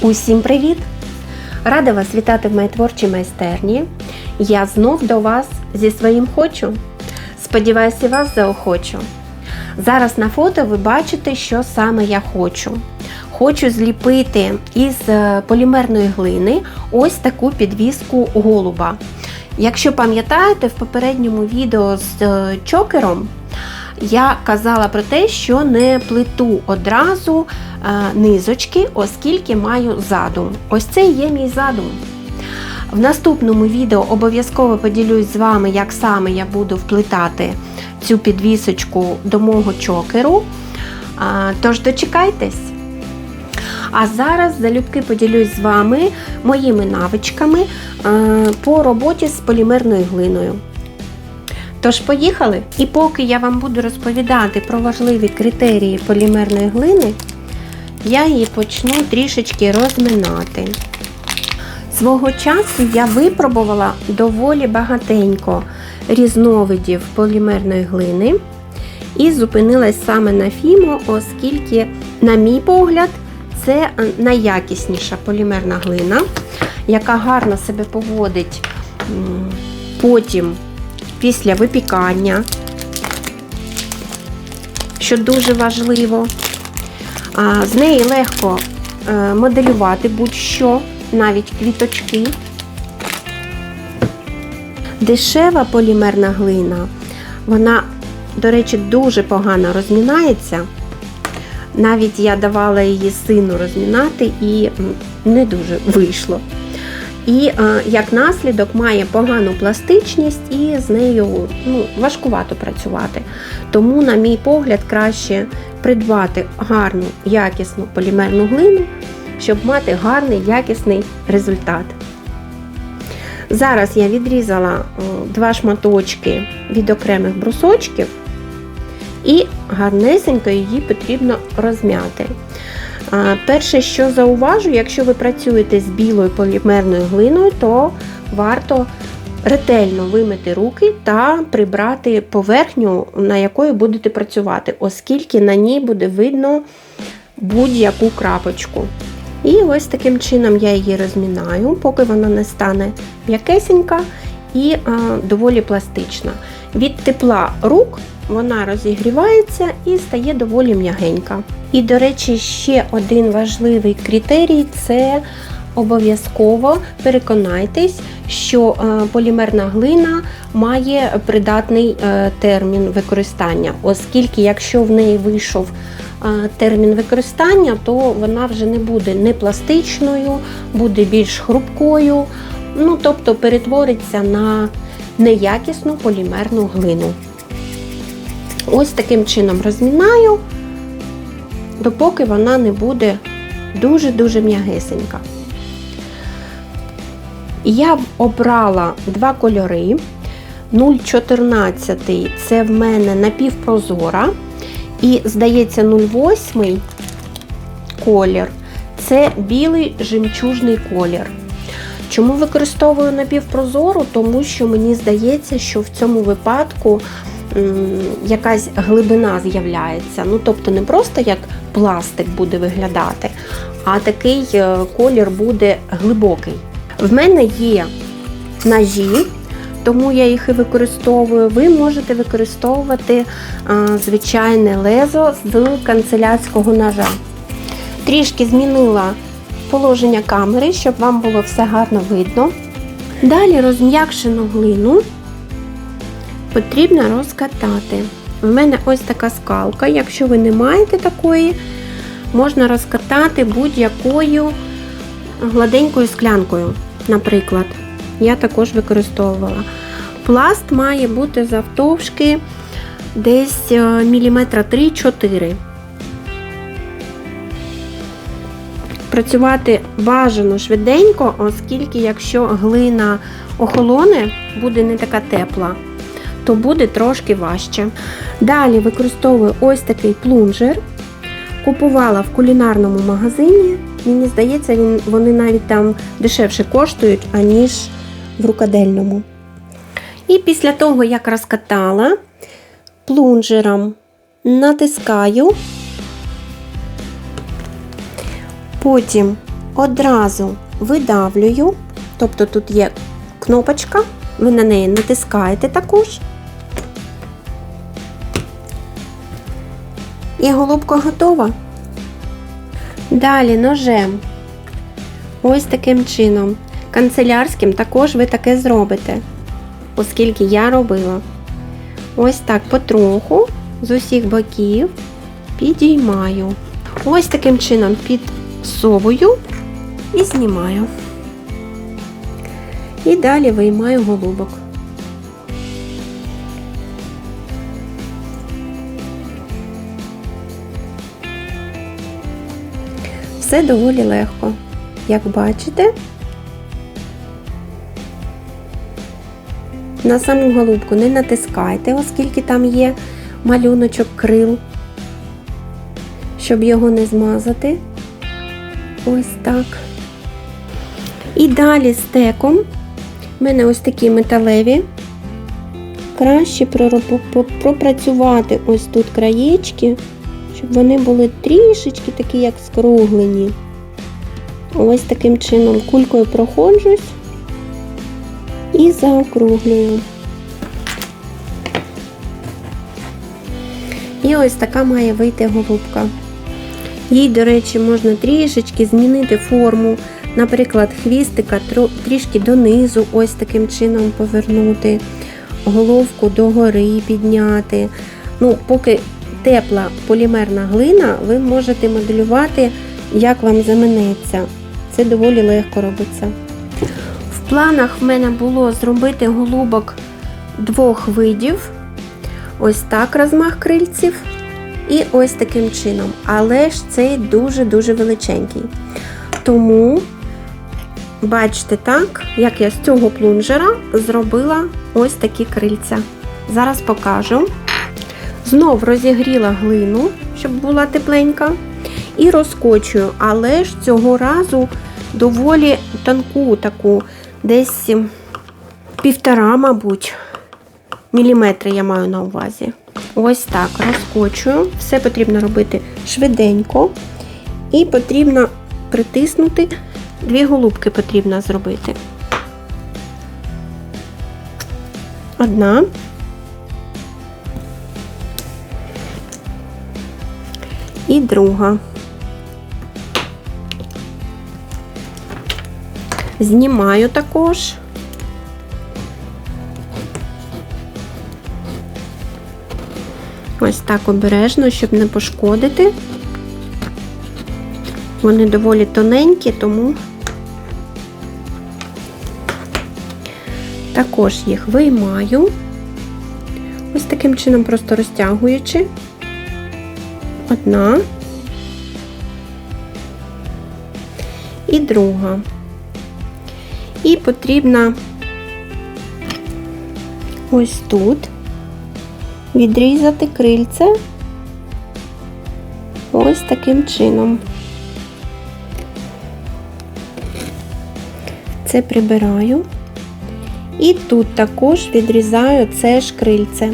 Усім привіт! Рада вас вітати в моїй творчій майстерні. Я знов до вас зі своїм хочу. Сподіваюся, вас заохочу. Зараз на фото ви бачите, що саме я хочу. Хочу зліпити із е, полімерної глини ось таку підвіску голуба. Якщо пам'ятаєте, в попередньому відео з е, чокером я казала про те, що не плиту одразу е, низочки, оскільки маю задум. Ось це і є мій задум. В наступному відео обов'язково поділюсь з вами, як саме я буду вплітати цю підвісочку до мого чокеру. Тож дочекайтесь. А зараз залюбки поділюсь з вами моїми навичками е, по роботі з полімерною глиною. Тож, поїхали! І поки я вам буду розповідати про важливі критерії полімерної глини, я її почну трішечки розминати. Свого часу я випробувала доволі багатенько різновидів полімерної глини і зупинилась саме на Фімо, оскільки, на мій погляд, це найякісніша полімерна глина, яка гарно себе поводить потім після випікання, що дуже важливо. З неї легко е, моделювати будь-що, навіть квіточки. Дешева полімерна глина, вона, до речі, дуже погано розмінається. Навіть я давала її сину розмінати і не дуже вийшло. І е, як наслідок має погану пластичність і з нею ну, важкувато працювати. Тому, на мій погляд, краще придбати гарну, якісну полімерну глину, щоб мати гарний, якісний результат. Зараз я відрізала два шматочки від окремих брусочків і гарнесенько її потрібно розм'яти. Перше, що зауважу, якщо ви працюєте з білою полімерною глиною, то варто ретельно вимити руки та прибрати поверхню, на якої будете працювати, оскільки на ній буде видно будь-яку крапочку. І ось таким чином я її розмінаю, поки вона не стане м'якесенька і а, доволі пластична. Від тепла рук вона розігрівається і стає доволі м'ягенька. І, до речі, ще один важливий критерій це обов'язково переконайтесь, що е, полімерна глина має придатний е, термін використання, оскільки, якщо в неї вийшов е, термін використання, то вона вже не буде не пластичною, буде більш хрупкою, ну тобто перетвориться на неякісну полімерну глину. Ось таким чином розмінаю, допоки вона не буде дуже-дуже м'ягесенька. Я обрала два кольори. 0,14 це в мене напівпрозора. І, здається, 0,8 колір це білий жемчужний колір. Чому використовую напівпрозору? Тому що мені здається, що в цьому випадку якась глибина з'являється. Ну, тобто не просто як пластик буде виглядати, а такий е, колір буде глибокий. В мене є ножі, тому я їх і використовую. Ви можете використовувати звичайне лезо з канцелярського ножа. Трішки змінила положення камери, щоб вам було все гарно видно. Далі розм'якшену глину потрібно розкатати. У мене ось така скалка. Якщо ви не маєте такої, можна розкатати будь-якою гладенькою склянкою, наприклад. Я також використовувала. Пласт має бути завтовшки десь е, міліметра 3-4. Працювати бажано швиденько, оскільки, якщо глина охолоне, буде не така тепла то буде трошки важче. Далі використовую ось такий плунжер. Купувала в кулінарному магазині. Мені здається, він, вони навіть там дешевше коштують, аніж в рукодельному. І після того, як розкатала, плунжером натискаю, потім одразу видавлюю, тобто тут є кнопочка, ви на неї натискаєте також. І голубка готова. Далі ножем. Ось таким чином. Канцелярським також ви таке зробите, оскільки я робила. Ось так потроху з усіх боків підіймаю. Ось таким чином підсовую і знімаю. І далі виймаю голубок. Все доволі легко. Як бачите, на саму голубку не натискайте, оскільки там є малюночок крил, щоб його не змазати. Ось так. І далі стеком в мене ось такі металеві. Краще пропрацювати ось тут краєчки, щоб вони були трішечки такі, як скруглені. Ось таким чином кулькою проходжусь і заокруглюю. І ось така має вийти голубка. Їй, до речі, можна трішечки змінити форму, наприклад, хвістика трішки донизу, ось таким чином повернути, головку догори підняти. Ну, поки тепла полімерна глина, ви можете моделювати, як вам заманеться. Це доволі легко робиться. В планах в мене було зробити голубок двох видів. Ось так розмах крильців. І ось таким чином. Але ж цей дуже-дуже величенький. Тому, бачите, так, як я з цього плунжера зробила ось такі крильця. Зараз покажу. Знов розігріла глину, щоб була тепленька. І розкочую, але ж цього разу доволі тонку таку, десь півтора, мабуть, міліметри я маю на увазі. Ось так розкочую. Все потрібно робити швиденько. І потрібно притиснути, дві голубки потрібно зробити. Одна. І друга. Знімаю також. Ось так обережно, щоб не пошкодити. Вони доволі тоненькі, тому також їх виймаю. Ось таким чином просто розтягуючи. Одна і друга. І потрібно ось тут відрізати крильце ось таким чином. Це прибираю. І тут також відрізаю це ж крильце.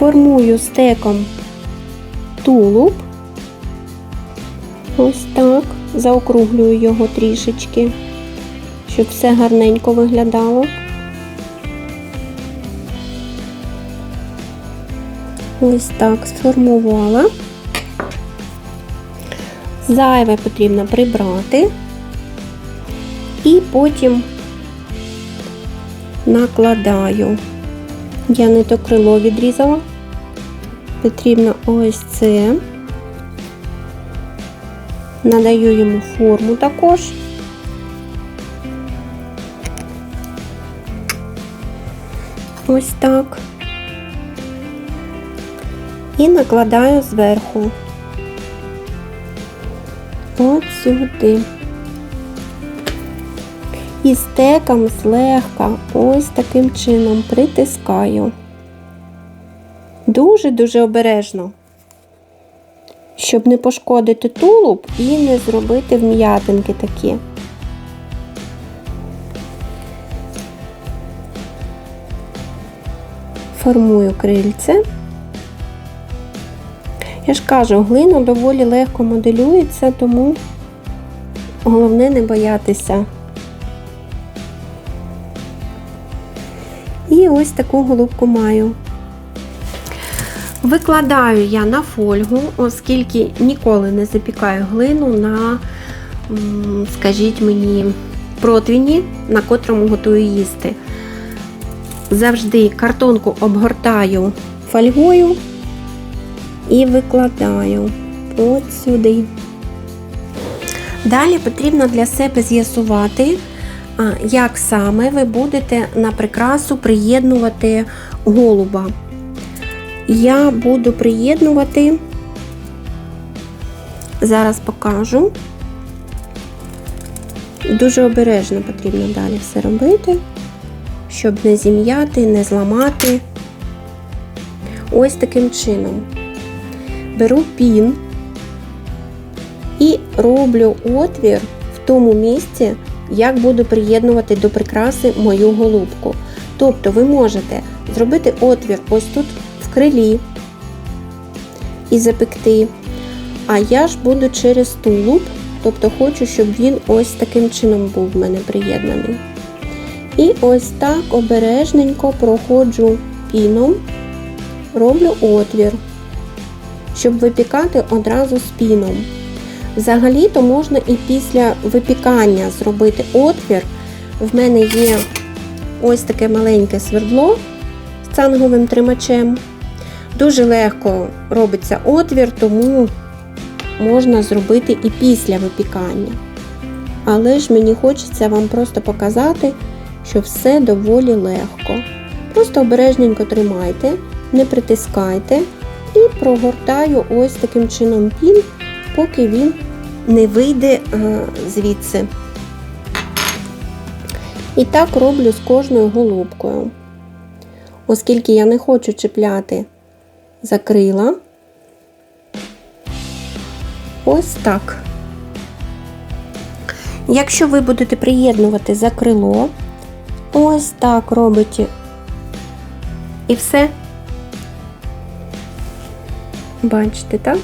Формую стеком тулуб. Ось так. Заокруглюю його трішечки, щоб все гарненько виглядало. Ось так сформувала. Зайве потрібно прибрати і потім накладаю. Я не то крило відрізала, потрібно ось це. Надаю йому форму також. Ось так. І накладаю зверху. От сюди. І стеком злегка ось таким чином притискаю. Дуже-дуже обережно щоб не пошкодити тулуб і не зробити вм'ятинки такі. формую крильце. Я ж кажу, глина доволі легко моделюється, тому головне не боятися. І ось таку голубку маю. Викладаю я на фольгу, оскільки ніколи не запікаю глину на, скажіть мені, противні, на котрому готую їсти. Завжди картонку обгортаю фольгою і викладаю от сюди. Далі потрібно для себе з'ясувати, як саме ви будете на прикрасу приєднувати голуба. Я буду приєднувати, зараз покажу. Дуже обережно потрібно далі все робити, щоб не зім'яти, не зламати. Ось таким чином. Беру пін і роблю отвір в тому місці, як буду приєднувати до прикраси мою голубку. Тобто ви можете зробити отвір ось тут крилі і запекти. А я ж буду через тулуб, тобто хочу, щоб він ось таким чином був в мене приєднаний. І ось так обережненько проходжу піном, роблю отвір, щоб випікати одразу з піном. Взагалі-то можна і після випікання зробити отвір. В мене є ось таке маленьке свердло з цанговим тримачем. Дуже легко робиться отвір, тому можна зробити і після випікання. Але ж мені хочеться вам просто показати, що все доволі легко. Просто обережненько тримайте, не притискайте і прогортаю ось таким чином пін, поки він не вийде е, звідси. І так роблю з кожною голубкою. Оскільки я не хочу чіпляти за крила, ось так. Якщо ви будете приєднувати за крило, ось так робите і все. Бачите, так?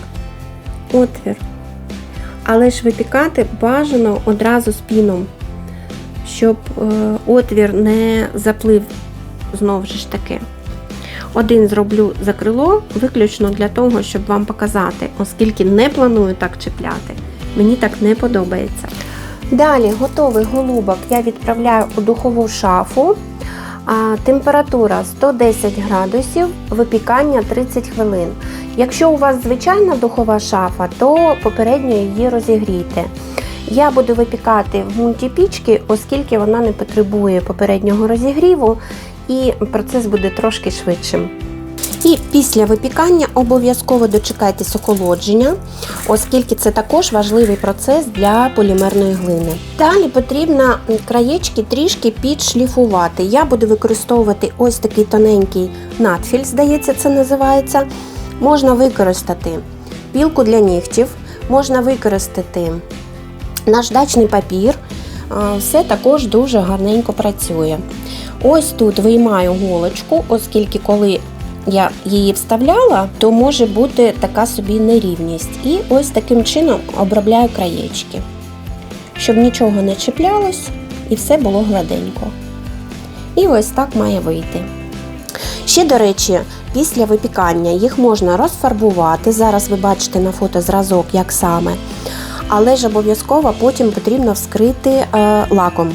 Отвір. Але ж випікати бажано одразу з піном, щоб е, отвір не заплив знову ж таки. Один зроблю за крило, виключно для того, щоб вам показати, оскільки не планую так чіпляти. Мені так не подобається. Далі готовий голубок я відправляю у духову шафу. Температура 110 градусів, випікання 30 хвилин. Якщо у вас звичайна духова шафа, то попередньо її розігрійте. Я буду випікати в мультипічки, оскільки вона не потребує попереднього розігріву і процес буде трошки швидшим. І після випікання обов'язково дочекайтесь охолодження, оскільки це також важливий процес для полімерної глини. Далі потрібно краєчки трішки підшліфувати. Я буду використовувати ось такий тоненький надфіль, здається, це називається. Можна використати пілку для нігтів, можна використати наждачний папір. Все також дуже гарненько працює. Ось тут виймаю голочку, оскільки коли я її вставляла, то може бути така собі нерівність. І ось таким чином обробляю краєчки, щоб нічого не чіплялось і все було гладенько. І ось так має вийти. Ще, до речі, після випікання їх можна розфарбувати. Зараз ви бачите на фото зразок, як саме. Але ж обов'язково потім потрібно вскрити е, лаком,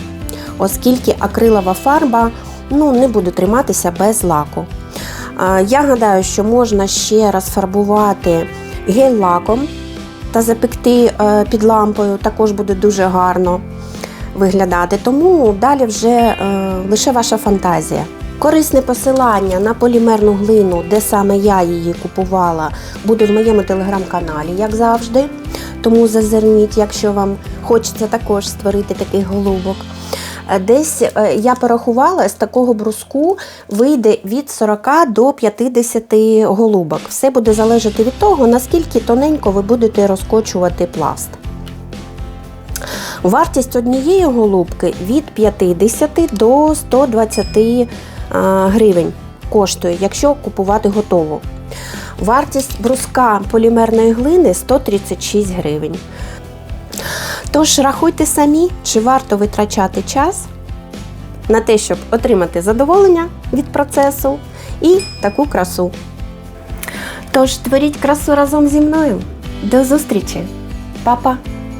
оскільки акрилова фарба ну, не буде триматися без лаку. Я гадаю, що можна ще розфарбувати гель-лаком та запекти е, під лампою, також буде дуже гарно виглядати. Тому далі вже е, лише ваша фантазія. Корисне посилання на полімерну глину, де саме я її купувала, буде в моєму телеграм-каналі, як завжди. Тому зазирніть, якщо вам хочеться також створити такий голубок. Десь е, я порахувала, з такого бруску вийде від 40 до 50 голубок. Все буде залежати від того, наскільки тоненько ви будете розкочувати пласт. Вартість однієї голубки від 50 до 120 гривень. коштує, якщо купувати готову. Вартість бруска полімерної глини 136 гривень. Тож рахуйте самі, чи варто витрачати час на те, щоб отримати задоволення від процесу і таку красу. Тож творіть красу разом зі мною. До зустрічі, Па-па!